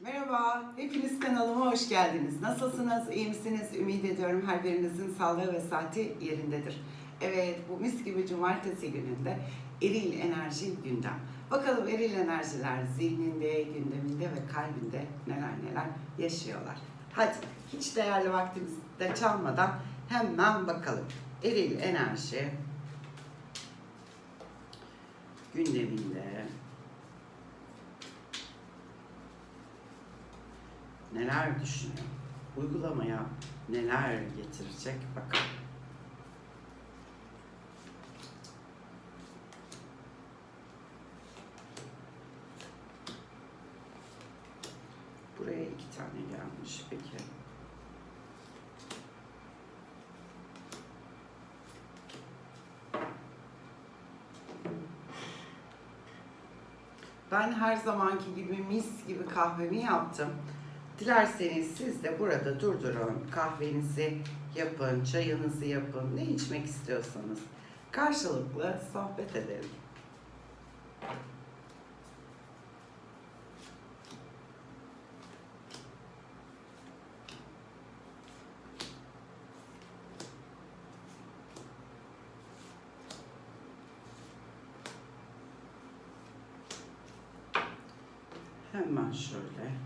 Merhaba, hepiniz kanalıma hoş geldiniz. Nasılsınız, iyi misiniz? Ümit ediyorum her birinizin sağlığı ve saati yerindedir. Evet, bu mis gibi cumartesi gününde eril enerji gündem. Bakalım eril enerjiler zihninde, gündeminde ve kalbinde neler neler yaşıyorlar. Hadi hiç değerli vaktimizi de çalmadan hemen bakalım. Eril enerji gündeminde neler düşünüyor? Uygulamaya neler getirecek bakalım. Buraya iki tane gelmiş peki. Ben her zamanki gibi mis gibi kahvemi yaptım. Dilerseniz siz de burada durdurun, kahvenizi yapın, çayınızı yapın, ne içmek istiyorsanız. Karşılıklı sohbet edelim. Hemen şöyle.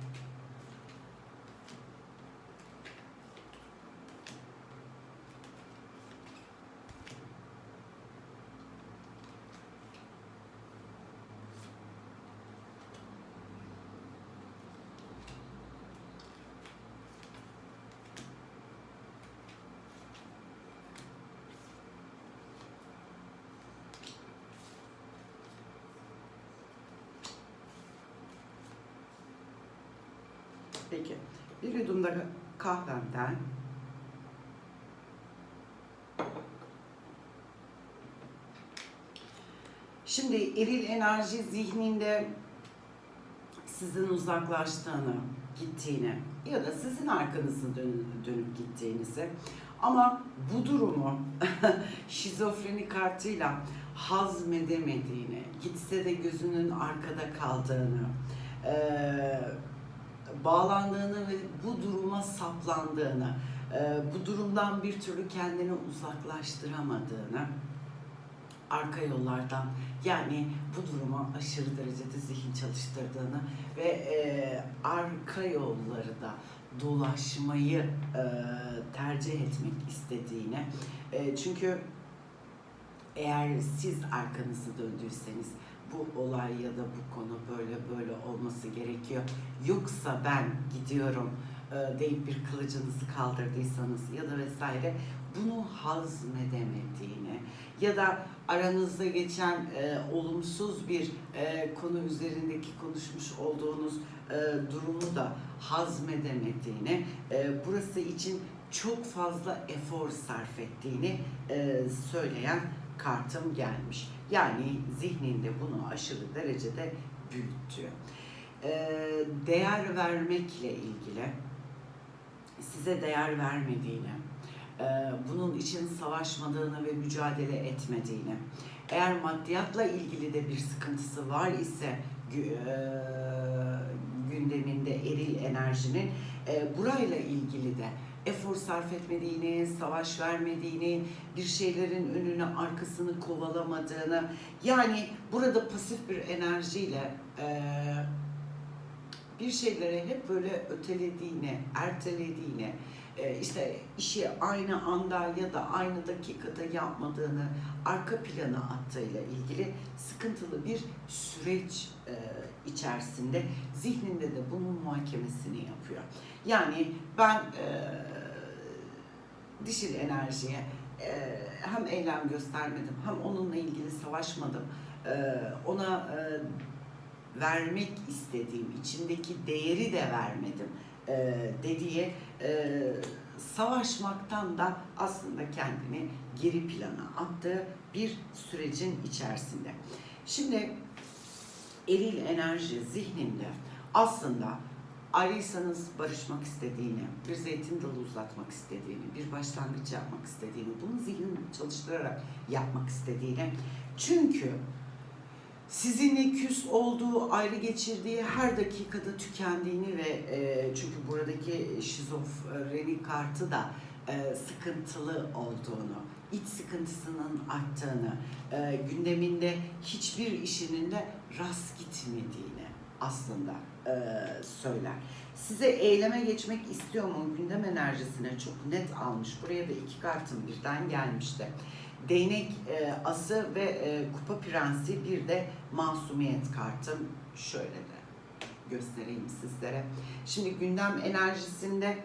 Peki. Bir yudum da kahvemden Şimdi eril enerji zihninde sizin uzaklaştığını, gittiğini ya da sizin arkanızı dönüp, dönüp gittiğinizi ama bu durumu şizofreni kartıyla hazmedemediğini, gitse de gözünün arkada kaldığını, eee bağlandığını ve bu duruma saplandığını, e, bu durumdan bir türlü kendini uzaklaştıramadığını, arka yollardan yani bu duruma aşırı derecede zihin çalıştırdığını ve e, arka yolları da dolaşmayı e, tercih etmek istediğini. Çünkü eğer siz arkanızı döndüyseniz bu olay ya da bu konu böyle böyle olması gerekiyor. Yoksa ben gidiyorum e, deyip bir kılıcınızı kaldırdıysanız ya da vesaire bunu hazmedemediğini ya da aranızda geçen e, olumsuz bir e, konu üzerindeki konuşmuş olduğunuz e, durumu da hazmedemediğini, e, burası için çok fazla efor sarf ettiğini e, söyleyen kartım gelmiş. Yani zihninde bunu aşırı derecede büyütüyor. Ee, değer vermekle ilgili size değer vermediğini, e, bunun için savaşmadığını ve mücadele etmediğini, eğer maddiyatla ilgili de bir sıkıntısı var ise e, gündeminde eril enerjinin e, burayla ilgili de efor sarf etmediğini, savaş vermediğini, bir şeylerin önünü arkasını kovalamadığını, yani burada pasif bir enerjiyle e, bir şeyleri hep böyle ötelediğini, ertelediğini, e, işte işi aynı anda ya da aynı dakikada yapmadığını, arka plana attığıyla ilgili sıkıntılı bir süreç e, içerisinde zihninde de bunun muhakemesini yapıyor. Yani ben e, dişil enerjiye e, hem eylem göstermedim hem onunla ilgili savaşmadım. E, ona e, vermek istediğim, içindeki değeri de vermedim e, dediği savaşmaktan da aslında kendini geri plana attığı bir sürecin içerisinde. Şimdi eril enerji zihninde aslında ayrıysanız barışmak istediğini, bir zeytin dalı uzatmak istediğini, bir başlangıç yapmak istediğini, bunu zihnini çalıştırarak yapmak istediğini. Çünkü sizinle küs olduğu, ayrı geçirdiği her dakikada tükendiğini ve e, çünkü buradaki şizofreni kartı da e, sıkıntılı olduğunu, iç sıkıntısının arttığını, e, gündeminde hiçbir işinin de rast gitmediğini aslında e, söyler. Size eyleme geçmek istiyor mu? Gündem enerjisine çok net almış. Buraya da iki kartım birden gelmişti. Değnek e, ası ve e, kupa prensi bir de masumiyet kartım. Şöyle de göstereyim sizlere. Şimdi gündem enerjisinde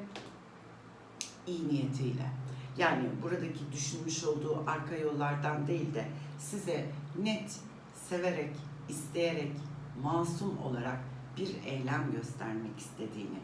iyi niyetiyle yani buradaki düşünmüş olduğu arka yollardan değil de size net severek, isteyerek, masum olarak bir eylem göstermek istediğini,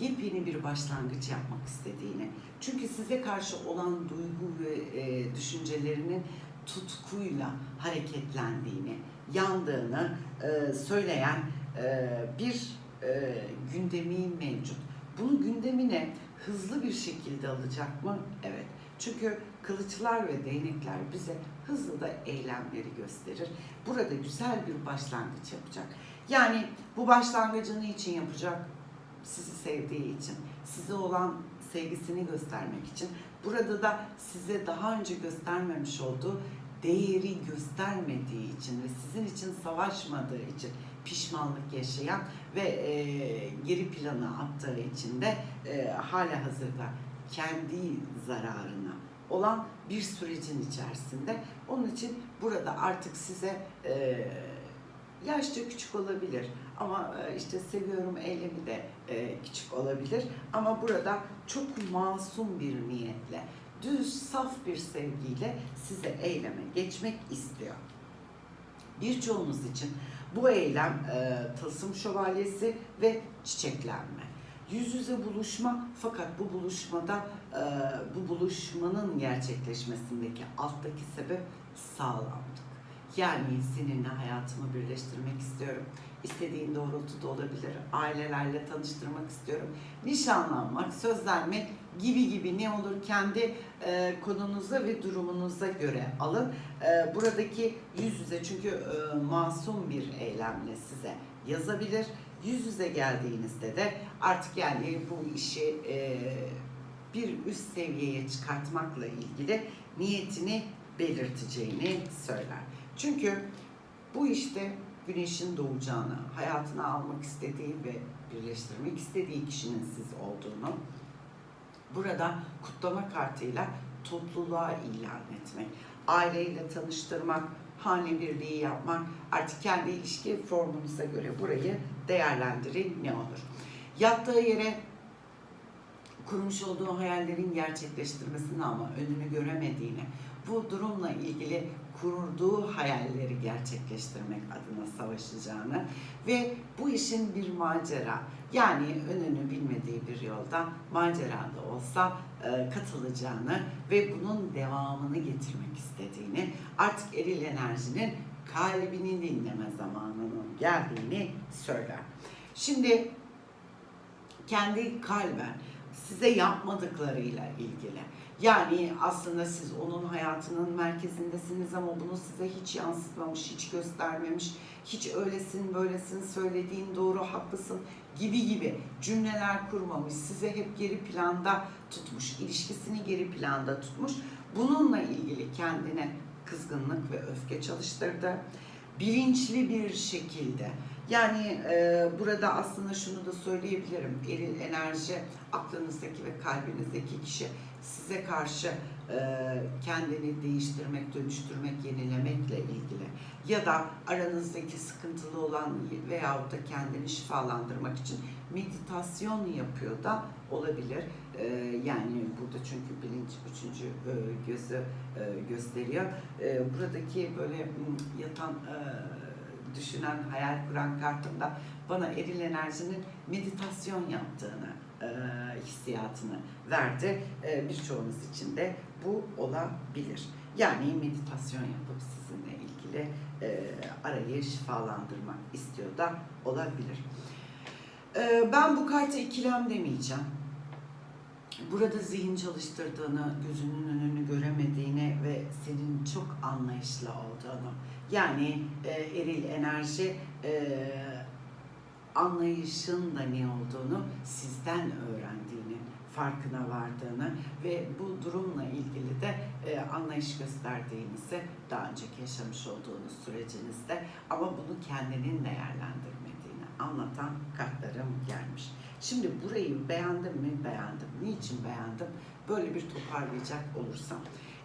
yepyeni bir başlangıç yapmak istediğini, çünkü size karşı olan duygu ve e, düşüncelerinin tutkuyla hareketlendiğini, yandığını e, söyleyen e, bir e, gündemi mevcut. Bunu gündemine hızlı bir şekilde alacak mı? Evet. Çünkü kılıçlar ve değnekler bize hızlı da eylemleri gösterir. Burada güzel bir başlangıç yapacak. Yani bu başlangıcını için yapacak? Sizi sevdiği için, size olan sevgisini göstermek için. Burada da size daha önce göstermemiş olduğu değeri göstermediği için ve sizin için savaşmadığı için pişmanlık yaşayan ve e, geri plana attığı için de e, hala hazırda kendi zararına olan bir sürecin içerisinde. Onun için burada artık size e, yaşça küçük olabilir ama e, işte seviyorum eylemi de e, küçük olabilir ama burada çok masum bir niyetle düz saf bir sevgiyle size eyleme geçmek istiyor. Birçoğunuz için bu eylem e, tılsım şövalyesi ve çiçeklenme. Yüz yüze buluşma fakat bu buluşmada e, bu buluşmanın gerçekleşmesindeki alttaki sebep sağlamlık. Yani seninle hayatımı birleştirmek istiyorum. İstediğin doğrultuda olabilir. Ailelerle tanıştırmak istiyorum. Nişanlanmak, sözlenmek gibi gibi ne olur kendi e, konunuza ve durumunuza göre alın. E, buradaki yüz yüze çünkü e, masum bir eylemle size yazabilir. Yüz yüze geldiğinizde de artık yani bu işi e, bir üst seviyeye çıkartmakla ilgili niyetini belirteceğini söyler. Çünkü bu işte güneşin doğacağını, hayatına almak istediği ve birleştirmek istediği kişinin siz olduğunu burada kutlama kartıyla topluluğa ilan etmek, aileyle tanıştırmak, hane birliği yapmak, artık kendi ilişki formunuza göre burayı değerlendirin ne olur. Yattığı yere kurmuş olduğu hayallerin gerçekleştirmesini ama önünü göremediğini, bu durumla ilgili kurduğu hayalleri gerçekleştirmek adına savaşacağını ve bu işin bir macera yani önünü bilmediği bir yolda macerada olsa e, katılacağını ve bunun devamını getirmek istediğini artık eril enerjinin kalbini dinleme zamanının geldiğini söyler. Şimdi kendi kalben size yapmadıklarıyla ilgili. Yani aslında siz onun hayatının merkezindesiniz ama bunu size hiç yansıtmamış, hiç göstermemiş, hiç öylesin böylesin söylediğin doğru haklısın gibi gibi cümleler kurmamış. Size hep geri planda tutmuş, ilişkisini geri planda tutmuş. Bununla ilgili kendine kızgınlık ve öfke çalıştırdı. Bilinçli bir şekilde yani e, burada aslında şunu da söyleyebilirim. Eril enerji aklınızdaki ve kalbinizdeki kişi size karşı e, kendini değiştirmek, dönüştürmek, yenilemekle ilgili ya da aranızdaki sıkıntılı olan veyahut da kendini şifalandırmak için meditasyon yapıyor da olabilir. E, yani burada çünkü bilinç üçüncü e, gözü e, gösteriyor. E, buradaki böyle yatan e, düşünen, hayal kuran kartımda bana eril enerjinin meditasyon yaptığını e, hissiyatını verdi. E, birçoğunuz için de bu olabilir. Yani meditasyon yapıp sizinle ilgili e, arayı şifalandırmak istiyor da olabilir. E, ben bu karta ikilem demeyeceğim. burada zihin çalıştırdığını, gözünün önünü göremediğini ve senin çok anlayışlı olduğunu. Yani e, eril enerji e, anlayışın da ne olduğunu sizden öğrendiğini, farkına vardığını ve bu durumla ilgili de e, anlayış gösterdiğinizi daha önceki yaşamış olduğunuz sürecinizde ama bunu kendinin değerlendirmediğini anlatan kartlarım gelmiş. Şimdi burayı beğendim mi? Beğendim. Niçin beğendim? Böyle bir toparlayacak olursam.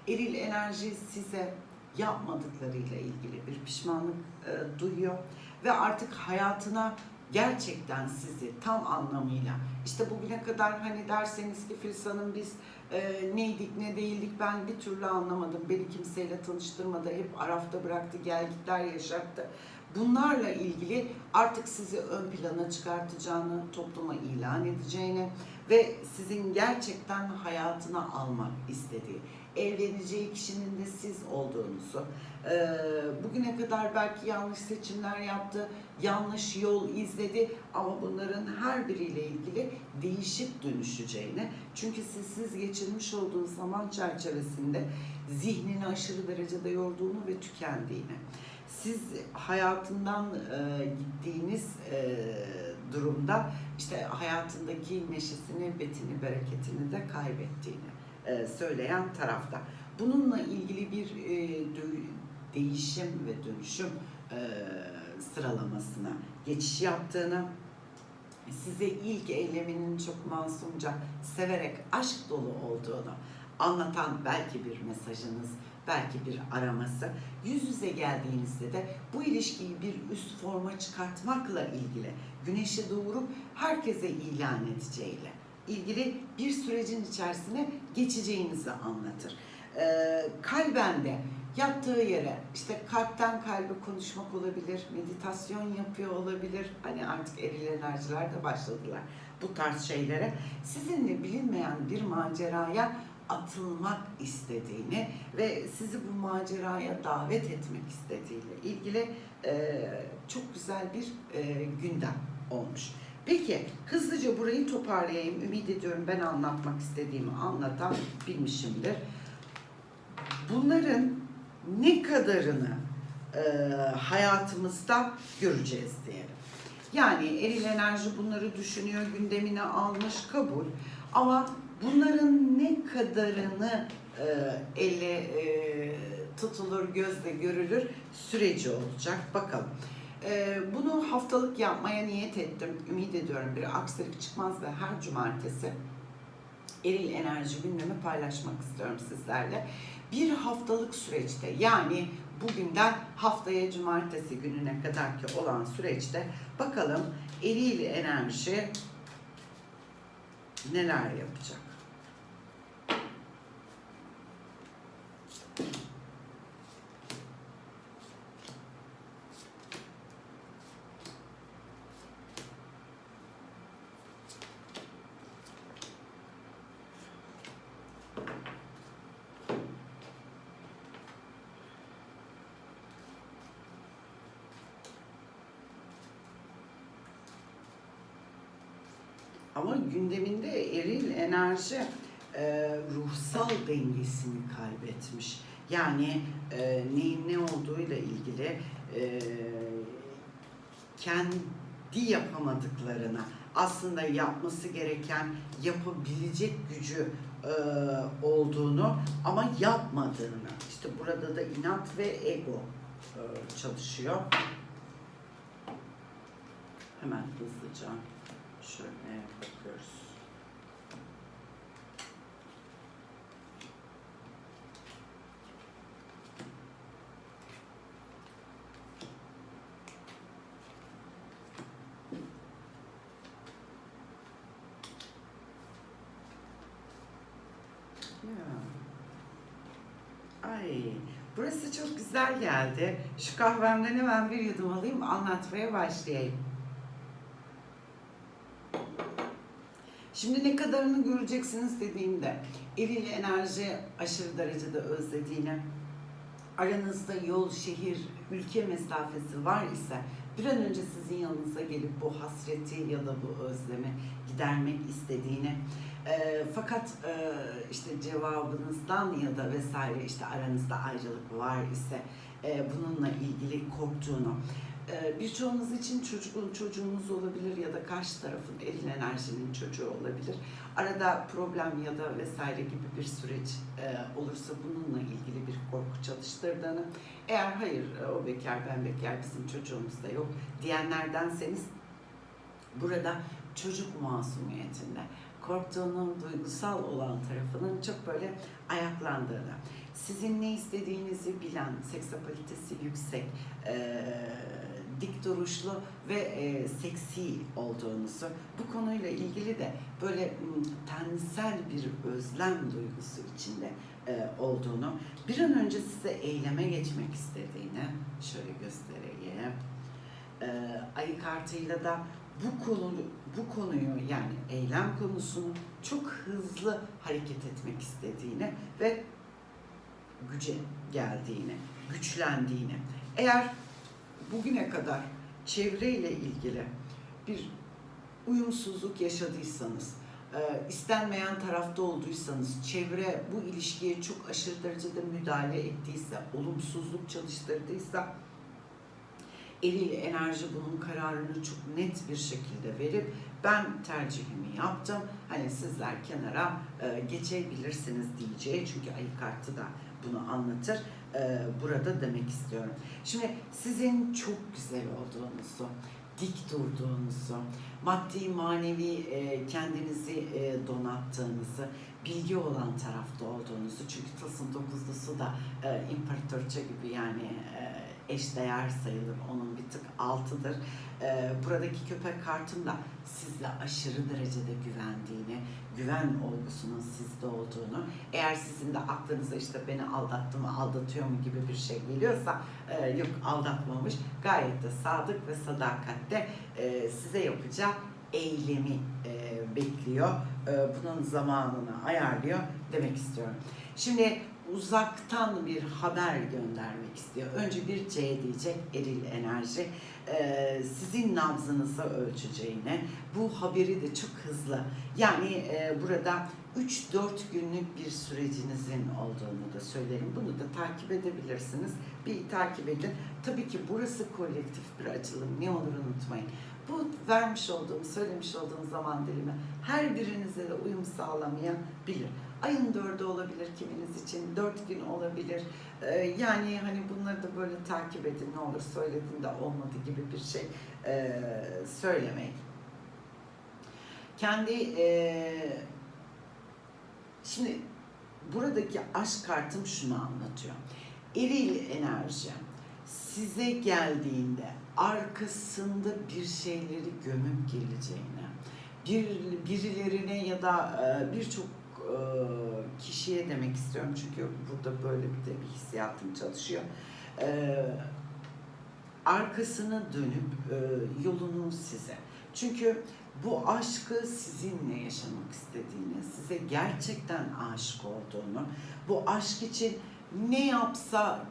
Eril enerji size yapmadıklarıyla ilgili bir pişmanlık e, duyuyor ve artık hayatına gerçekten sizi tam anlamıyla işte bugüne kadar hani derseniz ki Filiz biz e, neydik ne değildik ben bir türlü anlamadım. Beni kimseyle tanıştırmadı. Hep arafta bıraktı. Gelgitler yaşattı. Bunlarla ilgili artık sizi ön plana çıkartacağını, topluma ilan edeceğini ve sizin gerçekten hayatına almak istediği, evleneceği kişinin de siz olduğunuzu, e, bugüne kadar belki yanlış seçimler yaptı, yanlış yol izledi ama bunların her biriyle ilgili değişip dönüşeceğini, çünkü siz, siz geçirmiş olduğunuz zaman çerçevesinde zihnini aşırı derecede yorduğunu ve tükendiğini, siz hayatından e, gittiğiniz e, durumda işte hayatındaki neşesini, betini, bereketini de kaybettiğini e, söyleyen tarafta. Bununla ilgili bir e, değişim ve dönüşüm e, sıralamasına geçiş yaptığını, size ilk eyleminin çok masumca, severek aşk dolu olduğunu anlatan belki bir mesajınız, belki bir araması. Yüz yüze geldiğinizde de bu ilişkiyi bir üst forma çıkartmakla ilgili güneşi doğurup herkese ilan edeceğiyle ilgili bir sürecin içerisine geçeceğinizi anlatır. Ee, kalben de yattığı yere işte kalpten kalbe konuşmak olabilir, meditasyon yapıyor olabilir. Hani artık eril enerjiler de başladılar bu tarz şeylere. Sizinle bilinmeyen bir maceraya atılmak istediğini ve sizi bu maceraya davet etmek istediğiyle ilgili e, çok güzel bir e, gündem olmuş. Peki hızlıca burayı toparlayayım. Ümit ediyorum ben anlatmak istediğimi anlatan bilmişimdir. Bunların ne kadarını e, hayatımızda göreceğiz diyelim. Yani eril enerji bunları düşünüyor, gündemine almış, kabul. Ama bunların ne kadarını e, elle e, tutulur, gözle görülür süreci olacak. Bakalım. E, bunu haftalık yapmaya niyet ettim. Ümit ediyorum bir aksilik çıkmaz ve her cumartesi eril enerji gündemi paylaşmak istiyorum sizlerle. Bir haftalık süreçte yani bugünden haftaya cumartesi gününe kadar ki olan süreçte bakalım eril enerji neler yapacak? Ama gündeminde eril enerji e, ruhsal dengesini kaybetmiş. Yani e, neyin ne olduğuyla ilgili e, kendi yapamadıklarına aslında yapması gereken yapabilecek gücü e, olduğunu ama yapmadığını. İşte burada da inat ve ego e, çalışıyor. Hemen hızlıca şöyle bakıyoruz. Ya. Ay, burası çok güzel geldi. Şu kahvemden hemen bir yudum alayım, anlatmaya başlayayım. Şimdi ne kadarını göreceksiniz dediğimde eril enerji aşırı derecede özlediğini, aranızda yol, şehir, ülke mesafesi var ise bir an önce sizin yanınıza gelip bu hasreti ya da bu özlemi gidermek istediğini e, fakat e, işte cevabınızdan ya da vesaire işte aranızda ayrılık var ise e, bununla ilgili korktuğunu birçoğunuz için çocuğun çocuğunuz olabilir ya da karşı tarafın eril enerjinin çocuğu olabilir. Arada problem ya da vesaire gibi bir süreç e, olursa bununla ilgili bir korku çalıştırdığını eğer hayır e, o bekar ben bekar bizim çocuğumuz da yok diyenlerdenseniz burada çocuk masumiyetinde korktuğunun duygusal olan tarafının çok böyle ayaklandığını, sizin ne istediğinizi bilen, seksapalitesi yüksek, e, dik duruşlu ve e, seksi olduğunuzu, bu konuyla ilgili de böyle tensel bir özlem duygusu içinde e, olduğunu, bir an önce size eyleme geçmek istediğini şöyle göstereyim. E, ayı kartıyla da bu konu bu konuyu yani eylem konusunu çok hızlı hareket etmek istediğini ve güce geldiğini, güçlendiğini. Eğer bugüne kadar çevreyle ilgili bir uyumsuzluk yaşadıysanız, e, istenmeyen tarafta olduysanız, çevre bu ilişkiye çok aşırı derecede müdahale ettiyse, olumsuzluk çalıştırdıysa, eril enerji bunun kararını çok net bir şekilde verip ben tercihimi yaptım. Hani sizler kenara e, geçebilirsiniz diyeceği çünkü ayı kartı da bunu anlatır. E, burada demek istiyorum. Şimdi sizin çok güzel olduğunuzu, dik durduğunuzu, maddi manevi e, kendinizi e, donattığınızı, bilgi olan tarafta olduğunuzu çünkü Tılsım dokuzlusu da e, imparatorça gibi yani e, eşdeğer sayılır. Onun bir tık altıdır. E, buradaki köpek kartın da sizle aşırı derecede güvendiğini, güven olgusunun sizde olduğunu, eğer sizin de aklınıza işte beni aldattı mı, aldatıyor mu gibi bir şey geliyorsa e, yok aldatmamış, gayet de sadık ve sadakatte e, size yapacağı eylemi e, bekliyor. E, bunun zamanını ayarlıyor demek istiyorum. Şimdi uzaktan bir haber göndermek istiyor. Önce bir C diyecek eril enerji. Ee, sizin nabzınızı ölçeceğine bu haberi de çok hızlı yani e, burada 3-4 günlük bir sürecinizin olduğunu da söylerim. Bunu da takip edebilirsiniz. Bir takip edin. Tabii ki burası kolektif bir açılım. Ne olur unutmayın. Bu vermiş olduğum, söylemiş olduğum zaman dilimi her birinize de uyum sağlamayabilir. Ayın dördü olabilir kiminiz için, dört gün olabilir. Ee, yani hani bunları da böyle takip edin ne olur söylediğinde olmadı gibi bir şey e, söylemeyin. Kendi e, şimdi buradaki aşk kartım şunu anlatıyor. Eril enerji size geldiğinde arkasında bir şeyleri gömüp geleceğine, bir birilerine ya da e, birçok e, kişiye demek istiyorum çünkü burada böyle bir de bir hissiyatım çalışıyor. E, arkasını dönüp e, size. Çünkü bu aşkı sizinle yaşamak istediğini, size gerçekten aşık olduğunu, bu aşk için ne yapsa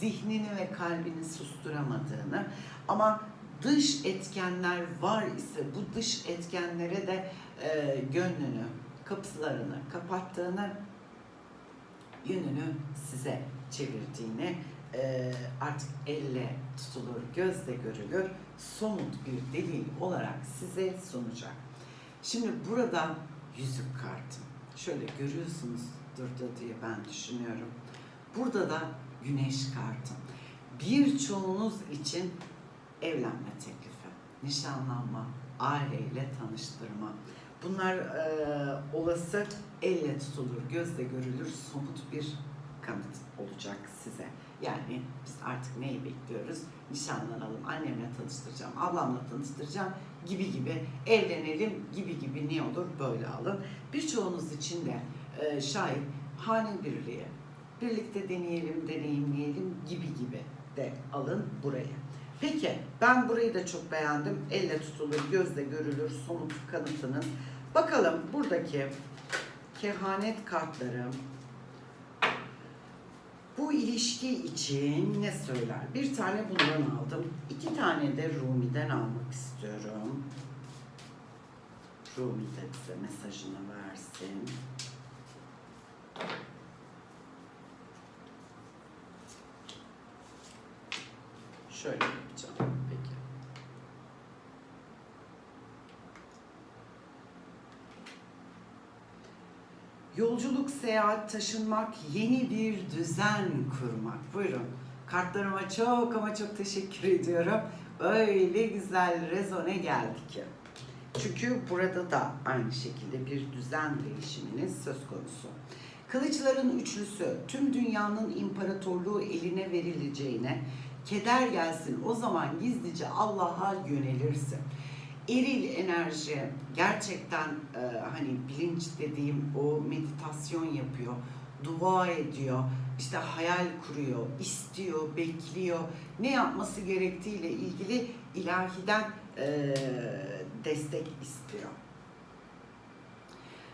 zihnini ve kalbini susturamadığını ama dış etkenler var ise bu dış etkenlere de e, gönlünü, kapılarını kapattığını, yönünü size çevirdiğini, e, artık elle tutulur, gözle görülür, somut bir delil olarak size sunacak. Şimdi burada yüzük kartı. Şöyle görüyorsunuzdur da diye ben düşünüyorum. Burada da güneş kartı. Birçoğunuz için evlenme teklifi, nişanlanma, aileyle tanıştırma. Bunlar e, olası elle tutulur, gözle görülür, somut bir kanıt olacak size. Yani biz artık neyi bekliyoruz? Nişanlanalım, annemle tanıştıracağım, ablamla tanıştıracağım gibi gibi evlenelim gibi gibi ne olur böyle alın. Birçoğunuz için de e, şayet hane birliği, birlikte deneyelim, deneyimleyelim gibi gibi de alın buraya. Peki ben burayı da çok beğendim. Elle tutulur, gözle görülür, somut kanıtınız. Bakalım buradaki kehanet kartları Bu ilişki için ne söyler? Bir tane bundan aldım. iki tane de Rumi'den almak istiyorum. Rumi de bize mesajını versin. Şöyle yapacağım. Peki. Yolculuk, seyahat, taşınmak, yeni bir düzen kurmak. Buyurun. Kartlarıma çok ama çok teşekkür ediyorum. Öyle güzel rezone geldi ki. Çünkü burada da aynı şekilde bir düzen değişiminiz söz konusu. Kılıçların üçlüsü tüm dünyanın imparatorluğu eline verileceğine keder gelsin o zaman gizlice Allah'a yönelirsin. Eril enerji gerçekten e, hani bilinç dediğim o meditasyon yapıyor, dua ediyor, işte hayal kuruyor, istiyor, bekliyor. Ne yapması gerektiğiyle ilgili ilahiden e, destek istiyor.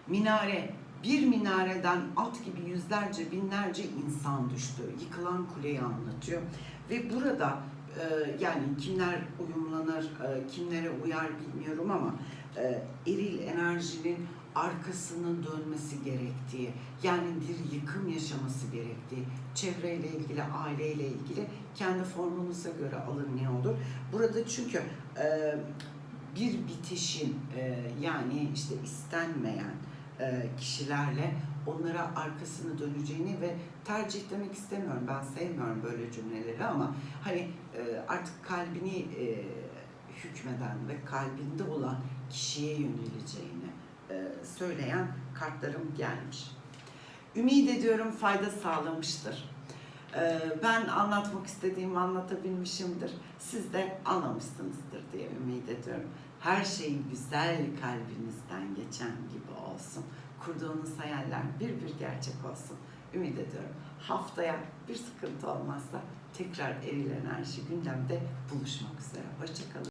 Minare, bir minareden at gibi yüzlerce binlerce insan düştü. Yıkılan kuleyi anlatıyor. Ve burada e, yani kimler uyumlanır, e, kimlere uyar bilmiyorum ama e, eril enerjinin arkasının dönmesi gerektiği, yani bir yıkım yaşaması gerektiği, çevreyle ilgili, aileyle ilgili kendi formunuza göre alın ne olur. Burada çünkü e, bir bitişin e, yani işte istenmeyen kişilerle onlara arkasını döneceğini ve tercih demek istemiyorum. Ben sevmiyorum böyle cümleleri ama hani e, artık kalbini e, hükmeden ve kalbinde olan kişiye yöneleceğini e, söyleyen kartlarım gelmiş. Ümit ediyorum fayda sağlamıştır. E, ben anlatmak istediğimi anlatabilmişimdir. Siz de anlamışsınızdır diye ümit ediyorum. Her şey güzel kalbinizden geçen gibi olsun. Kurduğunuz hayaller bir bir gerçek olsun. Ümit ediyorum. Haftaya bir sıkıntı olmazsa tekrar eril enerji gündemde buluşmak üzere. Hoşçakalın.